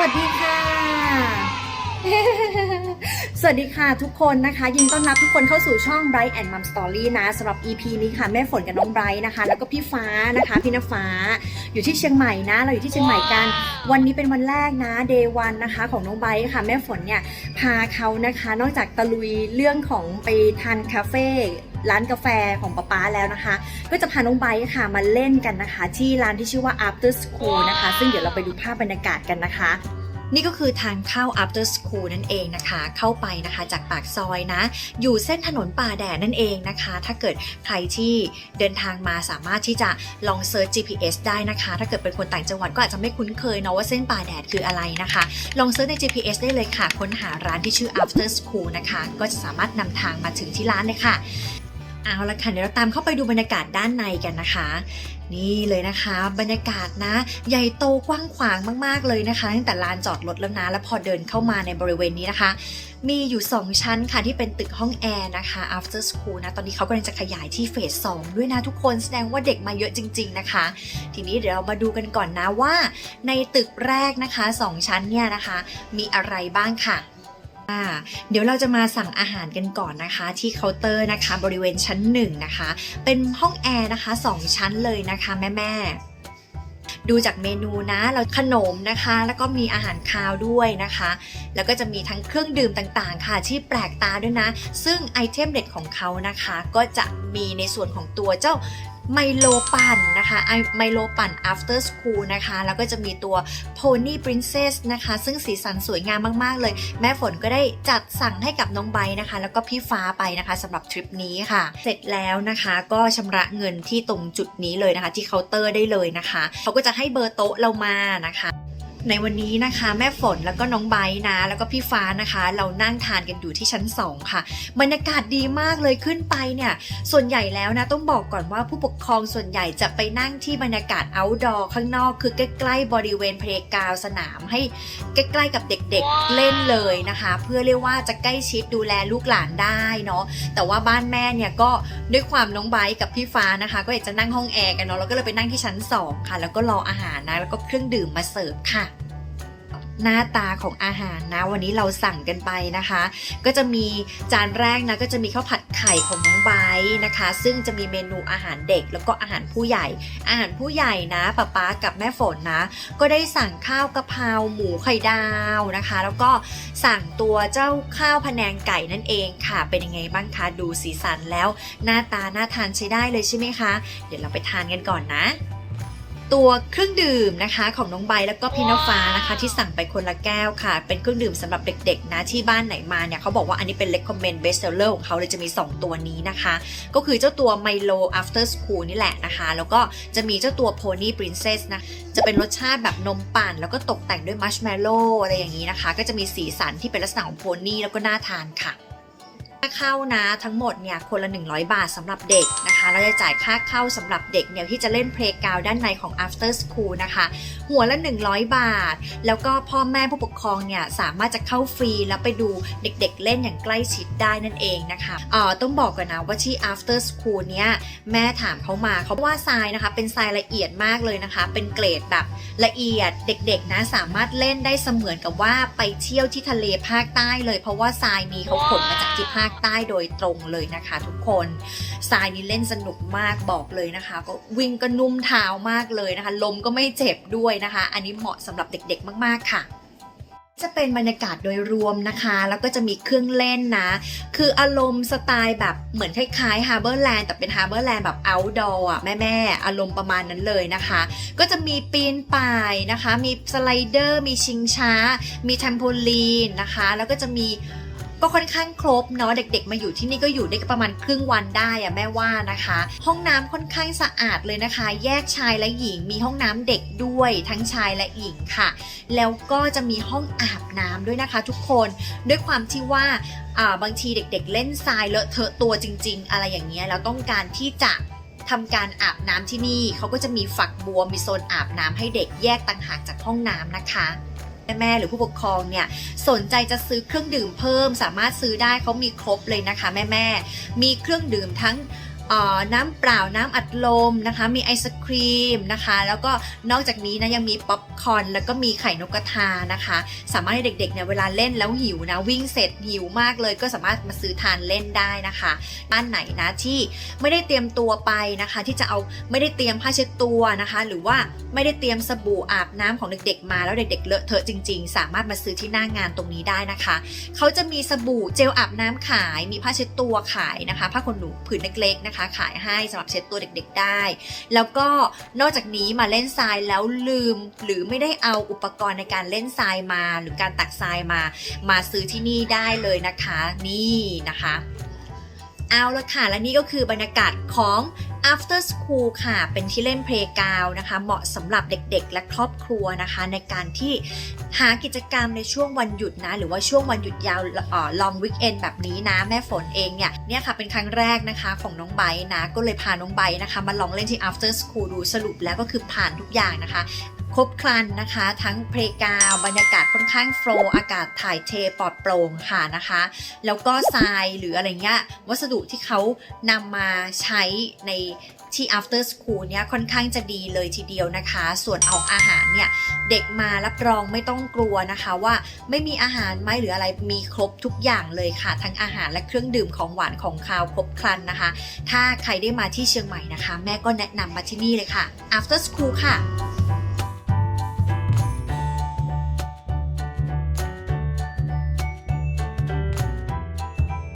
วัสดีค่ะ สวัสดีค่ะทุกคนนะคะ ยินดีต้อนรับทุกคนเข้าสู่ช่อง Bright and Mom Story นะสำหรับ EP นี้ค่ะ แม่ฝนกับน้องไบรท์นะคะ แล้วก็พี่ฟ้านะคะ พี่นฟ้า อยู่ที่เชียงใหม่นะ เราอยู่ที่เชียงใหม่กัน วันนี้เป็นวันแรกนะ Day 1นะคะของน้องไบรท์ค่ะ แม่ฝนเนี่ยพาเขานะคะ นอกจากตะลุยเรื่องของไปทานคาเฟ่ ร้านกาแฟของป๊าป๊าแล้วนะคะ ก็จะพาน้องไบค่ะมาเล่นกันนะคะ ที่ร้านที่ชื่อว่า After School นะคะ ซึ่งเดี๋ยวเราไปดูภาพบรรยากาศกันนะคะ นี่ก็คือทางเข้า after school นั่นเองนะคะ เข้าไปนะคะจากปากซอยนะ อยู่เส้นถนนป่าแดดนั่นเองนะคะ ถ้าเกิดใครที่เดินทางมาสามารถที่จะลองเซิร์ช GPS ได้นะคะ ถ้าเกิดเป็นคนต่างจังหวัดก็อาจจะไม่คุ้นเคยเนาะว่าเส้นป่าแดดคืออะไรนะคะ ลองเซิร์ชใน GPS ได้เลยค่ะ ค้นหาร้านที่ชื่อ after school นะคะ ก็จะสามารถนำทางมาถึงที่ร้านเลยค่ะ เอาละค่ะเดี๋ยวเราตามเข้าไปดูบรรยากาศด้านในกันนะคะ นี่เลยนะคะ บรรยากาศนะ ใหญ่โตกว้างขวางมากๆเลยนะคะตั้งแต่ลานจอดรถแล้วนะ แล้วพอเดินเข้ามาในบริเวณนี้นะคะ มีอยู่ 2 ชั้นค่ะที่เป็นตึกห้องแอร์นะคะ after school นะตอนนี้เขากำลังจะขยายที่เฟส2ด้วยนะทุกคนแสดงว่าเด็กมาเยอะจริง ๆนะคะ ทีนี้เดี๋ยวเรามาดูกันก่อนนะว่า ในตึกแรกนะคะ 2 ชั้นเนี่ยนะคะ มีอะไรบ้างค่ะ เดี๋ยวเราจะมาสั่งอาหารกันก่อนนะคะ ที่เคาน์เตอร์นะคะ บริเวณชั้นหนึ่งนะคะ เป็นห้องแอร์นะคะ 2 ชั้นเลยนะคะแม่แม่ดูจากเมนูนะเราขนมนะคะ แล้วก็มีอาหารคาวด้วยนะคะ แล้วก็จะมีทั้งเครื่องดื่มต่างๆ ค่ะ ที่แปลกตาด้วยนะ ซึ่งไอเทมเด็ดของเขานะคะ ก็จะมีในส่วนของตัวเจ้า ไมโลปั่นนะคะไมโลปั่น after school นะคะ แล้วก็จะมีตัว Pony Princess นะคะ ซึ่งสีสันสวยงามมาก ๆ เลย แม่ฝนก็ได้จัดสั่งให้กับน้องไบนะคะ แล้วก็พี่ฟ้าไปนะคะสำหรับทริปนี้ค่ะ เสร็จแล้วนะคะก็ชำระเงินที่ตรงจุดนี้เลยนะคะ ที่เคาน์เตอร์ได้เลยนะคะ เขาก็จะให้เบอร์โต๊ะเรามานะคะ ในวันนี้นะคะแม่ฝนแล้วก็น้องไบร์นะ แล้วก็พี่ฟ้านะคะ เรานั่งทานกันอยู่ที่ชั้น 2 ค่ะ บรรยากาศดีมากเลยขึ้นไปเนี่ย ส่วนใหญ่แล้วนะต้องบอกก่อนว่าผู้ปกครองส่วนใหญ่จะไปนั่งที่บรรยากาศ outdoor ข้างนอกคือใกล้ๆบริเวณเพลกาวสนามให้ใกล้ๆกับเด็กๆเล่นเลยนะคะ เพื่อเรียกว่าจะใกล้ชิดดูแลลูกหลานได้เนาะแต่ว่าบ้านแม่เนี่ยก็ด้วยความน้องไบร์กับพี่ฟ้านะคะ ก็อยากจะนั่งห้องแอร์กันเนาะแล้วก็เลยไปนั่งที่ชั้น 2 ค่ะ แล้วก็รออาหารนะแล้วก็เครื่องดื่มมาเสิร์ฟค่ะ หน้าตาของอาหารนะ วันนี้เราสั่งกันไปนะคะ ก็จะมีจานแรกนะก็จะมีข้าวผัดไข่ของน้องไบร์นะคะ ซึ่งจะมีเมนูอาหารเด็กแล้วก็อาหารผู้ใหญ่ อาหารผู้ใหญ่นะป๊าป๊ากับแม่ฝนนะ ก็ได้สั่งข้าวกะเพราหมูไข่ดาวนะคะ แล้วก็สั่งตัวเจ้าข้าวพะแนงไก่นั่นเองค่ะ เป็นยังไงบ้างคะดูสีสันแล้ว หน้าตาน่าทานใช้ได้เลยใช่ไหมคะ เดี๋ยวเราไปทานกันก่อนนะ ตัวเครื่องดื่มนะคะ ของน้องใบแล้วก็พี่น้ำฟ้านะคะ ที่สั่งไปคนละแก้วค่ะ เป็นเครื่องดื่มสำหรับเด็กๆนะที่บ้านไหนมาเนี่ยเขาบอกว่าอันนี้เป็น recommend best seller ของเขาเลยจะมี 2 ตัวนี้นะคะ ก็คือเจ้าตัว Milo After School นี่แหละนะคะ แล้วก็จะมีเจ้าตัว Pony Princess นะจะเป็นรสชาติแบบนมปั่น แล้วก็ตกแต่งด้วยมัชเมลโล่อะไรอย่างนี้นะคะ ก็จะมีสีสันที่เป็นลักษณะของโพนี่แล้วก็น่าทานค่ะ ค่าเข้านะทั้งหมดเนี่ยคนละ 100 บาทสำหรับเด็กนะคะเราจะจ่ายค่าเข้าสำหรับเด็กเนี่ยที่จะเล่นเพลงกาวด้านในของ after school นะคะ หัวละ 100 บาท แล้วก็พ่อแม่ผู้ปกครองเนี่ยสามารถจะเข้าฟรีแล้วไปดูเด็กๆเล่นอย่างใกล้ชิดได้นั่นเองนะคะเอ่อต้องบอกกันนะว่าที่ after school เนี่ยแม่ถามเขามาเขาว่าทรายนะคะ เป็นทรายละเอียดมากเลยนะคะ เป็นเกรดแบบละเอียดเด็กๆนะสามารถเล่นได้เสมือนกับว่าไปเที่ยวที่ทะเลภาคใต้เลย เพราะว่าทรายนี้เขาขนมาจากที่ภาคใต้โดยตรงเลยนะคะ ทุกคนทรายนี้เล่นสนุกมากบอกเลยนะคะ ก็วิ่งก็นุ่มเท้ามากเลยนะคะ ลมก็ไม่เจ็บด้วยนะคะ อันนี้เหมาะสำหรับเด็กๆ มากๆค่ะจะเป็นบรรยากาศโดยรวมนะคะ แล้วก็จะมีเครื่องเล่นนะ คืออารมณ์สไตล์แบบเหมือนคล้ายๆ Harborland แต่เป็น Harborland แบบ outdoor อะแม่ๆ อารมณ์ประมาณนั้นเลยนะคะ ก็จะมีปีนป่ายนะคะ มีสไลเดอร์ มีชิงช้า มีแทมโพลีนนะคะ แล้วก็จะมี ก็ค่อนข้างครบเนาะเด็ก ๆ มาอยู่ที่นี่ก็อยู่ได้ประมาณครึ่งวันได้อะแม่ว่านะคะ ห้องน้ำค่อนข้างสะอาดเลยนะคะ แยกชายและหญิงมีห้องน้ำเด็กด้วยทั้งชายและหญิงค่ะ แล้วก็จะมีห้องอาบน้ำด้วยนะคะ ทุกคนด้วยความที่ว่าบางทีเด็กๆเล่นทรายเลอะเทอะตัวจริง ๆ อะไรอย่างเงี้ยแล้วต้องการที่จะทำการอาบน้ำที่นี่เขาก็จะมีฝักบัวมีโซนอาบน้ำให้เด็กแยกต่างหากจากห้องน้ำนะคะ แม่หรือผู้ปกครองเนี่ยสนใจจะซื้อเครื่องดื่มเพิ่ม สามารถซื้อได้เขามีครบเลยนะคะแม่แม่มีเครื่องดื่มทั้ง น้ำเปล่าน้ำอัดลมนะคะ มีไอศครีมนะคะ แล้วก็นอกจากนี้นะยังมีป๊อปคอร์นแล้วก็มีไข่นกกระทานะคะ สามารถให้เด็กๆเนี่ยเวลาเล่นแล้วหิวนะวิ่งเสร็จหิวมากเลย ก็สามารถมาซื้อทานเล่นได้นะคะบ้านไหนนะที่ไม่ได้เตรียมตัวไปนะคะ ที่จะเอาไม่ได้เตรียมผ้าเช็ดตัวนะคะ หรือว่าไม่ได้เตรียมสบู่อาบน้ำของเด็กๆ มาแล้วเด็กๆเลอะเทอะจริง ๆ สามารถมาซื้อที่หน้างานตรงนี้ได้นะคะเขาจะมีสบู่เจลอาบน้ำขาย มีผ้าเช็ดตัวขายนะคะผ้าขนหนูผืนเล็กๆนะคะขายให้สำหรับเช็ดตัวเด็กๆได้ แล้วก็นอกจากนี้มาเล่นทรายแล้วลืม หรือไม่ได้เอาอุปกรณ์ในการเล่นทรายมา หรือการตักทรายมา มาซื้อที่นี่ได้เลยนะคะ นี่นะคะ เอาละค่ะและนี่ก็คือบรรยากาศของ after school ค่ะ เป็นที่เล่นเพลงกาวนะคะ เหมาะสำหรับเด็กๆ และครอบครัวนะคะ ในการที่หากิจกรรมในช่วงวันหยุดนะ หรือว่าช่วงวันหยุดยาวลอ่อ long weekend แบบนี้นะ แม่ฝนเองเนี่ยเนี่ยค่ะเป็นครั้งแรกนะคะของน้องไบนะ ก็เลยพาน้องไบนะคะ มาลองเล่นที่ after school ดูสรุปแล้วก็คือผ่านทุกอย่างนะคะ ครบครันนะคะ ทั้งเพลกาวบรรยากาศค่อนข้างโฟล์อากาศถ่ายเทปลอดโปร่งค่ะนะคะ แล้วก็ทรายหรืออะไรเงี้ยวัสดุที่เขานำมาใช้ในที่ after school เนี่ยค่อนข้างจะดีเลยทีเดียวนะคะ ส่วนเอาอาหารเนี่ยเด็กมารับรองไม่ต้องกลัวนะคะว่าไม่มีอาหารไหมหรืออะไรมีครบทุกอย่างเลยค่ะ ทั้งอาหารและเครื่องดื่มของหวานของคาวครบครันนะคะ ถ้าใครได้มาที่เชียงใหม่นะคะ แม่ก็แนะนำมาที่นี่เลยค่ะ after school ค่ะ